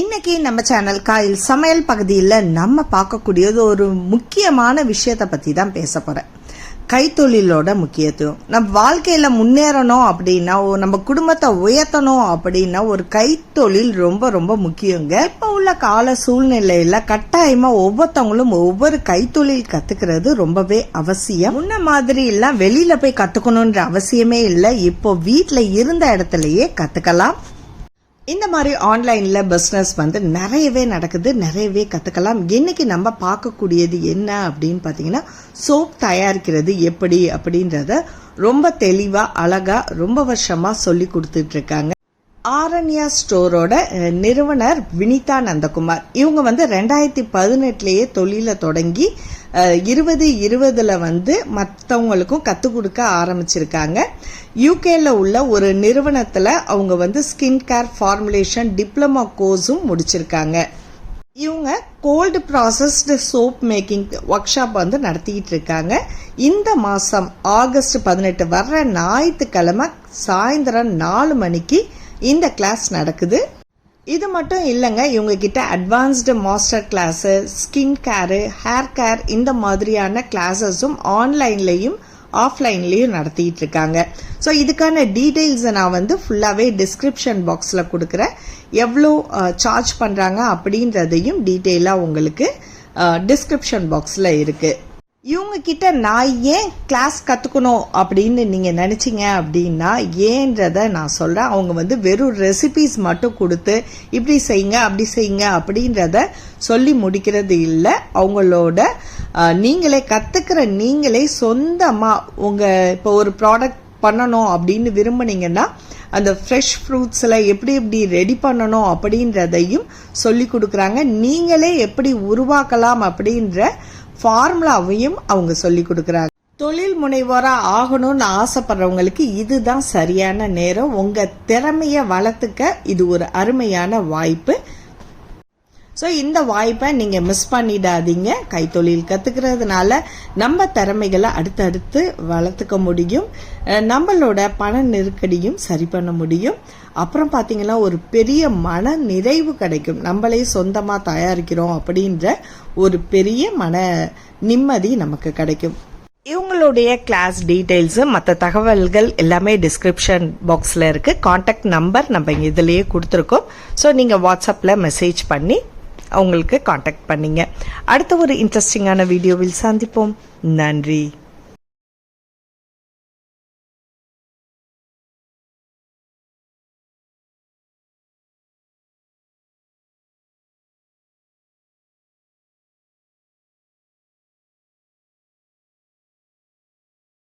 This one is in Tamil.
இன்னைக்கு நம்ம சேனல் காயில் சமையல் பகுதியில் நம்ம பார்க்கக்கூடியது ஒரு முக்கியமான விஷயத்தை பற்றி தான் பேச போகிறேன் கைத்தொழிலோட முக்கியத்துவம். நம்ம வாழ்க்கையில் முன்னேறணும் அப்படின்னா நம்ம குடும்பத்தை உயர்த்தணும் அப்படின்னா ஒரு கைத்தொழில் ரொம்ப ரொம்ப முக்கியங்க. இப்போ உள்ள கால சூழ்நிலையில் கட்டாயமாக ஒவ்வொருத்தவங்களும் ஒவ்வொரு கைத்தொழில் கற்றுக்கிறது ரொம்பவே அவசியம். முன்ன மாதிரி எல்லாம் வெளியில் போய் கற்றுக்கணுன்ற அவசியமே இல்லை. இப்போ வீட்டில் இருந்த இடத்துலையே கற்றுக்கலாம் இந்த மாதிரி ஆன்லைனில் பிஸ்னஸ் வந்து நிறையவே நடக்குது நிறையவே கற்றுக்கலாம் இன்றைக்கி நம்ம பார்க்கக்கூடியது என்ன அப்படின்னு பார்த்தீங்கன்னா சோப் தயாரிக்கிறது எப்படி அப்படின்றத ரொம்ப தெளிவாக அழகாக ரொம்ப வருஷமாக சொல்லி கொடுத்துட்ருக்காங்க ஆரண்யா ஸ்டோரோட நிறுவனர் வினிதா நந்தகுமார். இவங்க வந்து ரெண்டாயிரத்தி பதினெட்டுலேயே தொழிலை தொடங்கி இருபது இருபதில் வந்து மற்றவங்களுக்கும் கற்றுக் கொடுக்க ஆரம்பிச்சிருக்காங்க. யூகேல உள்ள ஒரு நிறுவனத்தில் அவங்க வந்து ஸ்கின் கேர் ஃபார்முலேஷன் டிப்ளமா கோர்ஸும் முடிச்சிருக்காங்க. இவங்க cold processed soap making workshop வந்து நடத்திக்கிட்டு இருக்காங்க. இந்த மாதம் ஆகஸ்ட் பதினெட்டு வர்ற ஞாயிற்றுக்கிழமை சாயந்தரம் நாலு மணிக்கு இந்த கிளாஸ் நடக்குது. இது மட்டும் இல்லைங்க இவங்கக்கிட்ட advanced master class skin care hair care இந்த மாதிரியான கிளாஸஸும் ஆன்லைன்லேயும் ஆஃப்லைன்லேயும் நடத்திட்டு இருக்காங்க. ஸோ இதுக்கான டீட்டெயில்ஸை நான் வந்து ஃபுல்லாகவே டிஸ்கிரிப்ஷன் பாக்ஸில் கொடுக்குறேன். எவ்வளோ சார்ஜ் பண்ணுறாங்க அப்படின்றதையும் டீட்டெயிலாக உங்களுக்கு டிஸ்கிரிப்ஷன் பாக்ஸில் இருக்குது இவங்க கிட்ட நான் ஏன் கிளாஸ் கற்றுக்கணும் அப்படின்னு நீங்கள் நினச்சிங்க அப்படின்னா ஏன்றத நான் சொல்கிறேன் அவங்க வந்து வெறும் ரெசிபிஸ் மட்டும் கொடுத்து இப்படி செய்யுங்க அப்படி செய்யுங்க அப்படின்றத சொல்லி முடிக்கிறது இல்லை. அவங்களோட நீங்களே கற்றுக்கிற நீங்களே சொந்தமாக உங்கள் இப்போ ஒரு ப்ராடக்ட் பண்ணணும் அப்படின்னு விரும்புனீங்கன்னா அந்த ஃப்ரெஷ் ஃப்ரூட்ஸில் எப்படி எப்படி ரெடி பண்ணணும் அப்படின்றதையும் சொல்லி கொடுக்குறாங்க. நீங்களே எப்படி உருவாக்கலாம் அப்படின்ற ஃபார்முலாவையும் அவங்க சொல்லி கொடுக்குறாங்க. தொழில் முனைவோராக ஆகணும்னு ஆசைப்படுறவங்களுக்கு இதுதான் சரியான நேரம். உங்கள் திறமையை வளர்த்துக்க இது ஒரு அருமையான வாய்ப்பு. ஸோ இந்த வாய்ப்பை நீங்கள் மிஸ் பண்ணிடாதீங்க. கைத்தொழில் கற்றுக்கிறதுனால நம்ம திறமைகளை அடுத்தடுத்து வளர்த்துக்க முடியும். நம்மளோட பண நெருக்கடியும் சரி பண்ண முடியும். அப்புறம் பார்த்தீங்கன்னா ஒரு பெரிய மன நிறைவு கிடைக்கும். நம்மளே சொந்தமாக தயாரிக்கிறோம் அப்படின்ற ஒரு பெரிய மன நிம்மதி நமக்கு கிடைக்கும். இவங்களுடைய கிளாஸ் டீட்டெயில்ஸு மற்ற தகவல்கள் எல்லாமே டிஸ்கிரிப்ஷன் பாக்ஸில் இருக்குது காண்டாக்ட் நம்பர் நம்ம இங்கே இதுலேயே கொடுத்துருக்கோம். ஸோ நீங்கள் வாட்ஸ்அப்பில் மெசேஜ் பண்ணி அவங்களுக்கு காண்டாக்ட் பண்ணிங்க. அடுத்த ஒரு இன்ட்ரெஸ்டிங்கான வீடியோவில் சந்திப்போம். நன்றி.